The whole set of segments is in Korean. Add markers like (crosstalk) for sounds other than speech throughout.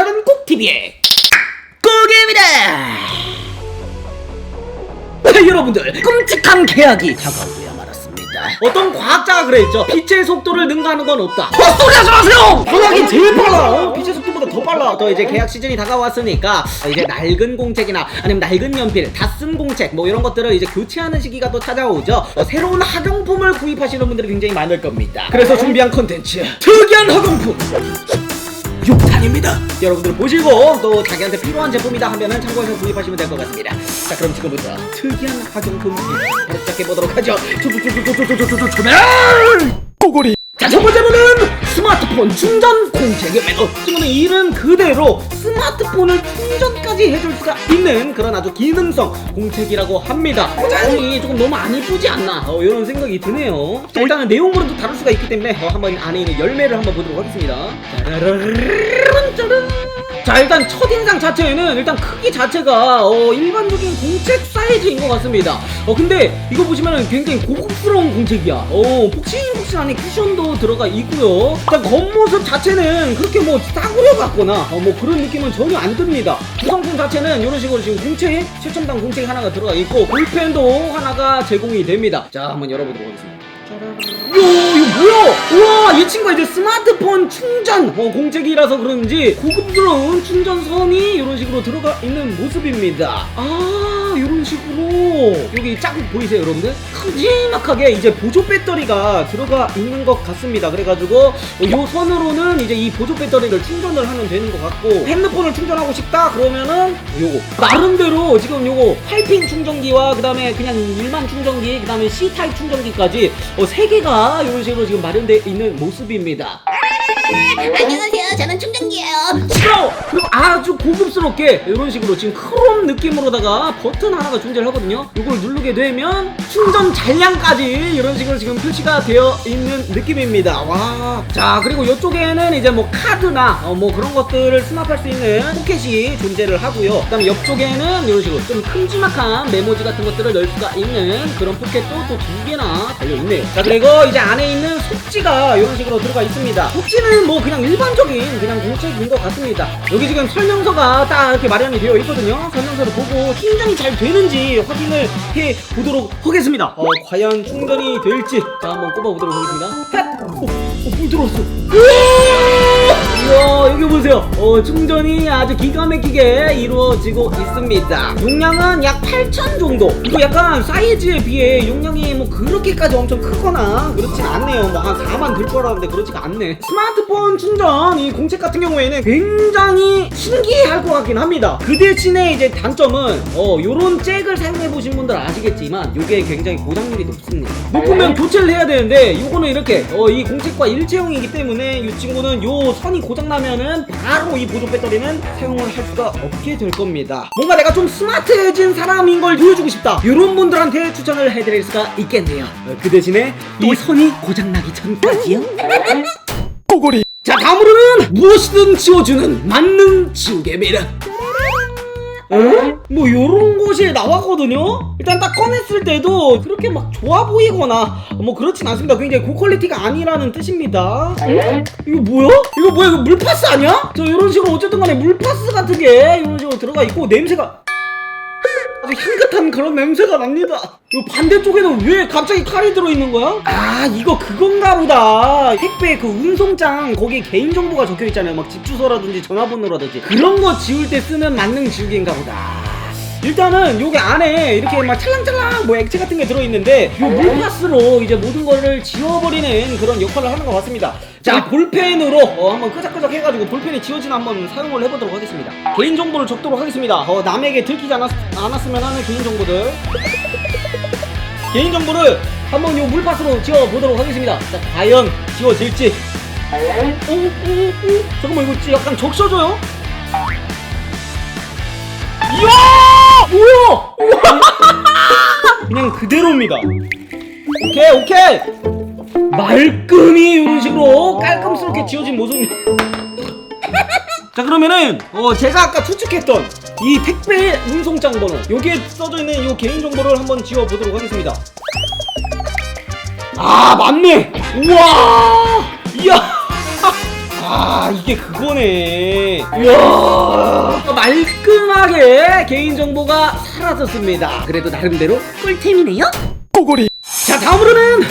저는 꾹TV의 꾹입니다! 네, 여러분들 끔찍한 계약이 다가오고야 말았습니다. 어떤 과학자가 그랬죠? 빛의 속도를 능가하는 건 없다. 헛소리 하지 마세요! 계약이 제일 빨라. 어, 빛의 속도보다 더 빨라. 더 이제 계약 시즌이 다가왔으니까 이제 낡은 공책이나 아니면 낡은 연필 다 쓴 공책 뭐 이런 것들을 이제 교체하는 시기가 또 찾아오죠. 어, 새로운 학용품을 구입하시는 분들이 굉장히 많을 겁니다. 그래서 준비한 컨텐츠 특이한 학용품! 아닙니다. 여러분들 보시고 또 자기한테 필요한 제품이다 하면은 참고해서 구입하시면 될 것 같습니다. 자 그럼 지금부터 특이한 학용품 바로 시작해 보도록 하죠. 조조조조조조조조조조 꼬골이. 자첫 번째 분은 스마트폰 충전콩 재개매도 지금의 어, 이름 그대로 스마트폰을 충전까지 해줄 수가 있는 그런 아주 기능성 공책이라고 합니다. 어, 이 조금 너무 안 이쁘지 않나 어, 이런 생각이 드네요. 자, 어? 일단은 내용물은 또 다를 수가 있기 때문에 어, 한번 안에 있는 열매를 한번 보도록 하겠습니다. 짜라라라란 짜란. 자 일단 첫인상 자체는 일단 크기 자체가 어, 일반적인 공책 사이즈인 것 같습니다. 어 근데 이거 보시면은 굉장히 고급스러운 공책이야. 어 폭신폭신하니 쿠션도 들어가 있고요. 일단 겉모습 자체는 그렇게 뭐 싸구려 같거나 어, 뭐 그런 느낌은 전혀 안 듭니다. 구성품 자체는 이런 식으로 지금 공책 최첨단 공책 하나가 들어가 있고 볼펜도 하나가 제공이 됩니다. 자 한번 열어보도록 하겠습니다 이거 뭐야? 우와 이 친구가 이제 스마트폰 충전 어, 공책이라서 그런지 고급스러운 충전선이 이런 식으로 들어가 있는 모습입니다. 아 여기 짝 보이세요 여러분들? 큼지막하게 이제 보조 배터리가 들어가 있는 것 같습니다. 그래가지고 어, 요 선으로는 이제 이 보조 배터리를 충전을 하면 되는 것 같고 핸드폰을 충전하고 싶다 그러면은 요거. 나름대로 지금 요거 8핀 충전기와 그 다음에 그냥 일반 충전기 그 다음에 C타입 충전기까지 어, 세 개가 이런 식으로 지금 마련되어 있는 모습입니다 안녕하세요. 저는 충전기예요. 시끄러워! 그리고 아주 고급스럽게 이런 식으로 지금 크롬 느낌으로다가 버튼 하나가 존재를 하거든요 이걸 누르게 되면 충전 잔량까지 이런 식으로 지금 표시가 되어 있는 느낌입니다 와 자 그리고 이쪽에는 이제 뭐 카드나 어, 뭐 그런 것들을 수납할 수 있는 포켓이 존재를 하고요 그 다음에 옆쪽에는 이런 식으로 좀 큼지막한 메모지 같은 것들을 넣을 수가 있는 그런 포켓도 또 두 개나 달려 있네요 자 그리고 이제 안에 있는 속지가 이런 식으로 들어가 있습니다 속지는 뭐 그냥 일반적인 그냥 공책인 것 같습니다. 여기 지금 설명서가 딱 이렇게 마련이 되어 있거든요. 설명서를 보고 충전이 잘 되는지 확인을 해 보도록 하겠습니다. 어 과연 충전이 될지 자 한번 꼽아 보도록 하겠습니다. 핫! 어, 어, 물 들어왔어 우와! 여기 보세요. 어 충전이 아주 기가 막히게 이루어지고 있습니다. 용량은 약 8천 정도. 이거 약간 사이즈에 비해 용량이 뭐 그렇게까지 엄청 크거나 그렇진 않네요. 뭐 한 4만 될줄 알았는데 그렇지가 않네. 스마트폰 충전 이 공책 같은 경우에는 굉장히 신기할 것 같긴 합니다. 그 대신에 이제 단점은 어 요런 잭을 사용해 보신 분들 아시겠지만 요게 굉장히 고장률이 높습니다. 높으면 교체를 해야 되는데 요거는 이렇게 어 이 공책과 일체형이기 때문에 이 친구는 요 선이 고장 나면은 바로 이 보조 배터리는 사용을 할 수가 없게 될 겁니다. 뭔가 내가 좀 스마트해진 사람인 걸 보여주고 싶다. 이런 분들한테 추천을 해드릴 수가 있겠네요. 어, 그 대신에 이 선이 고장 나기 전까지요? 꼬골이 자 다음으로는 무엇이든 지워주는 만능 지우개입니 다 어? 뭐 요런 곳이 나왔거든요 일단 딱 꺼냈을 때도 그렇게 막 좋아 보이거나 뭐 그렇진 않습니다 굉장히 고퀄리티가 아니라는 뜻입니다 응? 이거 뭐야? 이거 뭐야 이거 물파스 아니야? 저 이런 식으로 어쨌든 간에 물파스 같은 게 이런 식으로 들어가 있고 냄새가 아주 향긋한 그런 냄새가 납니다. 요 반대쪽에는 왜 갑자기 칼이 들어있는 거야? 아 이거 그건가 보다. 택배 그 운송장 거기 개인 정보가 적혀 있잖아요. 막 집 주소라든지 전화번호라든지 그런 거 지울 때 쓰는 만능 지우개인가 보다. 일단은 요게 안에 이렇게 막 찰랑찰랑 뭐 액체 같은 게 들어있는데 요 물파스로 이제 모든 거를 지워버리는 그런 역할을 하는 것 같습니다. 자 볼펜으로 어, 한번 끄적끄적 해가지고 볼펜이 지워지는 한번 사용을 해보도록 하겠습니다. 개인정보를 적도록 하겠습니다. 어, 남에게 들키지 않았, 않았으면 하는 개인정보들. 개인정보를 한번 요 물파스로 지워보도록 하겠습니다. 자 과연 지워질지. 어, 어, 어, 잠깐만 이거 약간 적셔져요? 이야! 뭐야? (laughs) 그냥 그대로입니다. 오케이, 오케이! 말끔히 이런 식으로 깔끔스럽게 지어진 모습이. (laughs) 자, 그러면은, 어, 제가 아까 추측했던 이 택배 운송장 번호, 여기에 써져 있는 이 개인 정보를 한번 지워 보도록 하겠습니다. 아, 맞네! 우와! 이야! 아 이게 그거네. 이야. 말끔하게 개인정보가 사라졌습니다. 그래도 나름대로 꿀템이네요. 꼬골이. 자 다음으로는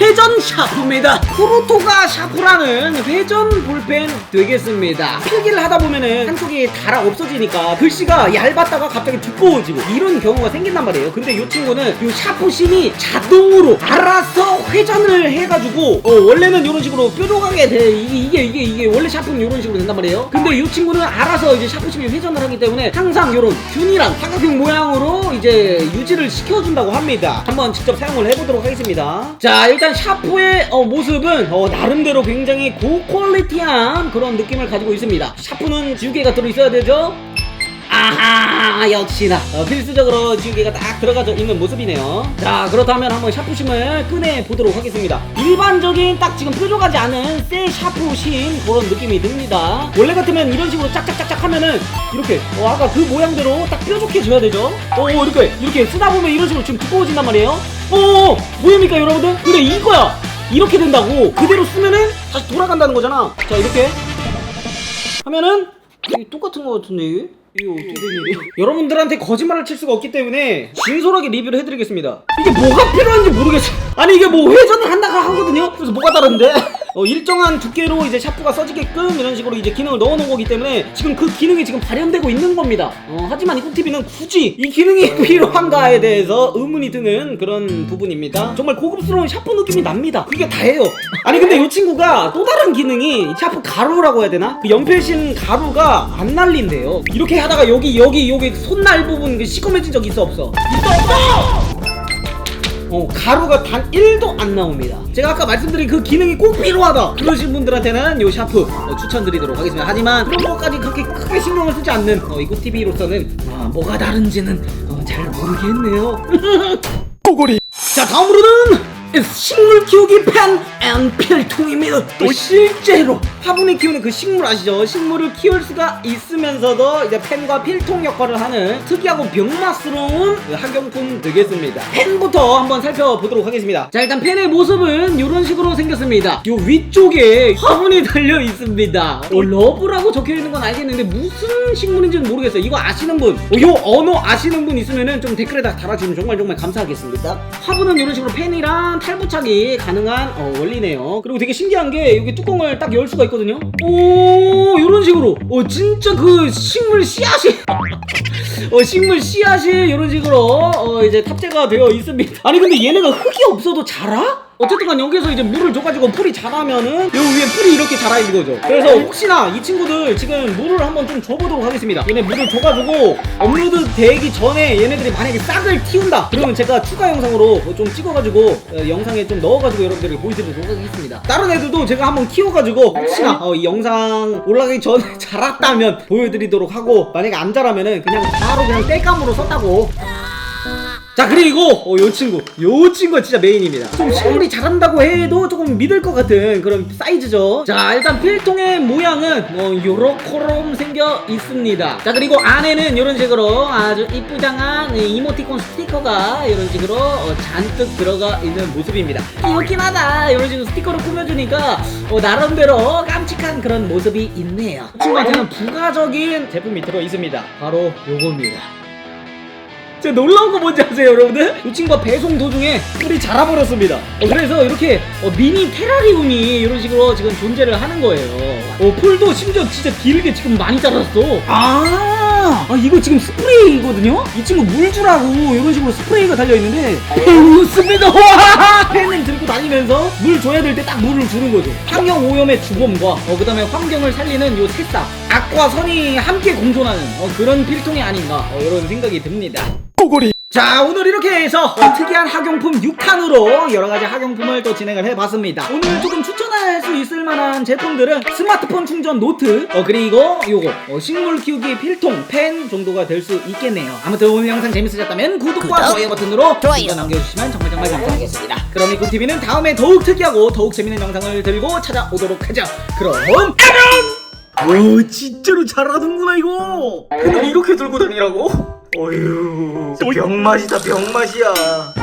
회전 샤프입니다. 프로토가 샤프라는 회전 볼펜 되겠습니다. 필기를 하다 보면은 한쪽이 달아 없어지니까 글씨가 얇았다가 갑자기 두꺼워지고 이런 경우가 생긴단 말이에요. 근데 이 친구는 이 샤프 심이 자동으로 알아서 회전을 해가지고 어, 원래는 이런 식으로 뾰족하게 돼. 이게 이게 이게, 원래 샤프는 이런 식으로 된단 말이에요. 근데 이 친구는 알아서 이제 샤프 심이 회전을 하기 때문에 항상 이런 균일한 삼각형 모양으로 이제 유지를 시켜준다고 합니다. 한번 직접 사용을 해보도록 하겠습니다 자 일단 샤프의 어, 모습은 어, 나름대로 굉장히 고퀄리티한 그런 느낌을 가지고 있습니다. 샤프는 지우개가 들어있어야 되죠? 아하 역시나. 어, 필수적으로 지우개가 딱 들어가져 있는 모습이네요. 자 그렇다면 한번 샤프심을 꺼내 보도록 하겠습니다. 일반적인 딱 지금 뾰족하지 않은 새 샤프심 그런 느낌이 듭니다. 원래 같으면 이런 식으로 짝짝짝짝 하면은 이렇게 어, 아까 그 모양대로 딱 뾰족해져야 되죠? 어 이렇게 이렇게 쓰다 보면 이런 식으로 지금 두꺼워진단 말이에요 어 뭐입니까 여러분들? 그래 이거야. 이렇게 된다고. 그대로 쓰면은 다시 돌아간다는 거잖아. 자 이렇게. 하면은 이게 똑같은 거 같은데 이게? 이게 어떻게 된 일이야? 여러분들한테 거짓말을 칠 수가 없기 때문에 진솔하게 리뷰를 해드리겠습니다 이게 뭐가 필요한지 모르겠어 아니 이게 뭐 회전을 한다고 하거든요 그래서 뭐가 다른데? 어, 일정한 두께로 이제 샤프가 써지게끔 이런 식으로 이제 기능을 넣어놓은 거기 때문에 지금 그 기능이 지금 발현되고 있는 겁니다 어, 하지만 이 꿀TV는 굳이 이 기능이 (laughs) 필요한가에 대해서 의문이 드는 그런 부분입니다 정말 고급스러운 샤프 느낌이 납니다 그게 다예요 아니 근데 이 친구가 또 다른 기능이 샤프 가루라고 해야 되나? 그 연필신 가루가 안 날린대요 이렇게 하다가 여기 여기 여기 손날 부분 그 시커매진 적 있어 없어? 있어 없어! 어, 가루가 단 1도 안 나옵니다. 제가 아까 말씀드린 그 기능이 꼭 필요하다. 그러신 분들한테는 요 샤프 어, 추천드리도록 하겠습니다. 하지만 그런 것까지 그렇게 크게 신경을 쓰지 않는 어, 이거 TV로서는 아, 뭐가 다른지는 어, 잘 모르겠네요. (laughs) 꼬골이 자 다음으로는 식물 키우기 펜앤 필통입니다. 또 실제로 화분에 키우는 그 식물 아시죠? 식물을 키울 수가 있으면서도 이제 펜과 필통 역할을 하는 특이하고 병맛스러운 그 학용품 되겠습니다. 펜부터 한번 살펴보도록 하겠습니다. 자 일단 펜의 모습은 이런 식으로 생겼습니다. 요 위쪽에 화분이 (laughs) 달려 있습니다. 어, 러브라고 적혀 있는 건 알겠는데 무슨 식물인지는 모르겠어요. 이거 아시는 분, 어, 요 언어 아시는 분 있으면은 좀 댓글에다 달아주면 정말 정말 감사하겠습니다. 화분은 이런 식으로 펜이랑 탈부착이 가능한 어, 원리네요. 그리고 되게 신기한 게 여기 뚜껑을 딱 열 수가 있거든요. 오 이런 식으로 어 진짜 그 식물 씨앗이 (laughs) 어 식물 씨앗이 이런 식으로 어 이제 탑재가 되어 있습니다. 아니 근데 얘네가 흙이 없어도 자라? 어쨌든 간 여기서 이제 물을 줘가지고 풀이 자라면은 요 위에 풀이 이렇게 자라 있는 거죠. 그래서 혹시나 이 친구들 지금 물을 한번 좀 줘보도록 하겠습니다. 얘네 물을 줘가지고 업로드 되기 전에 얘네들이 만약에 싹을 틔운다. 그러면 제가 추가 영상으로 뭐좀 찍어가지고 어, 영상에 좀 넣어가지고 여러분들에게 보여드리도록 하겠습니다. 다른 애들도 제가 한번 키워가지고 혹시나 어, 이 영상 올라가기 전에 (laughs) 자랐다면 보여드리도록 하고 만약에 안 자라면은 그냥 바로 그냥 땔감으로 썼다고 자 그리고 어, 요 친구. 요 친구가 진짜 메인입니다. 좀 식물이 자란다고 해도 조금 믿을 것 같은 그런 사이즈죠. 자 일단 필통의 모양은 어, 요렇게럼 생겨 있습니다. 자 그리고 안에는 이런 식으로 아주 이쁘장한 이 이모티콘 스티커가 이런 식으로 어, 잔뜩 들어가 있는 모습입니다. 귀엽긴 하다. 이런 식으로 스티커를 꾸며주니까 어, 나름대로 깜찍한 그런 모습이 있네요. 이 친구한테는 부가적인 제품이 들어 있습니다. 바로 요겁니다 진짜 놀라운 거 뭔지 아세요 여러분들? 이 친구가 배송 도중에 뿔이 자라버렸습니다. 어, 그래서 이렇게 어, 미니 테라리움이 이런 식으로 지금 존재를 하는 거예요. 어, 풀도 심지어 진짜 길게 지금 많이 자랐어. 아, 아 이거 지금 스프레이거든요? 이 친구 물 주라고 이런 식으로 스프레이가 달려있는데 좋습니다. 와 펜을 들고 다니면서 물 줘야 될 때 딱 물을 주는 거죠. 환경 오염의 주범과 어, 그 다음에 환경을 살리는 요 새싹. 악과 선이 함께 공존하는 어, 그런 필통이 아닌가 어, 이런 생각이 듭니다. 꼬골이 자 오늘 이렇게 해서 어, 특이한 학용품 6탄으로 여러가지 학용품을 또 진행을 해봤습니다. 오늘 조금 추천할 수 있을 만한 제품들은 스마트폰 충전 노트 어, 그리고 요거 어, 식물 키우기 필통 펜 정도가 될 수 있겠네요. 아무튼 오늘 영상 재밌으셨다면 구독과 구독, 좋아요 버튼으로 좋아요. 남겨주시면 정말 정말 감사하겠습니다. 그럼 이꿈TV는 다음에 더욱 특이하고 더욱 재밌는 영상을 들고 찾아오도록 하죠. 그럼 안녕 오 진짜로 잘하는구나 이거. 펜을 이렇게 들고 다니라고? 어휴 병맛이다 병맛이야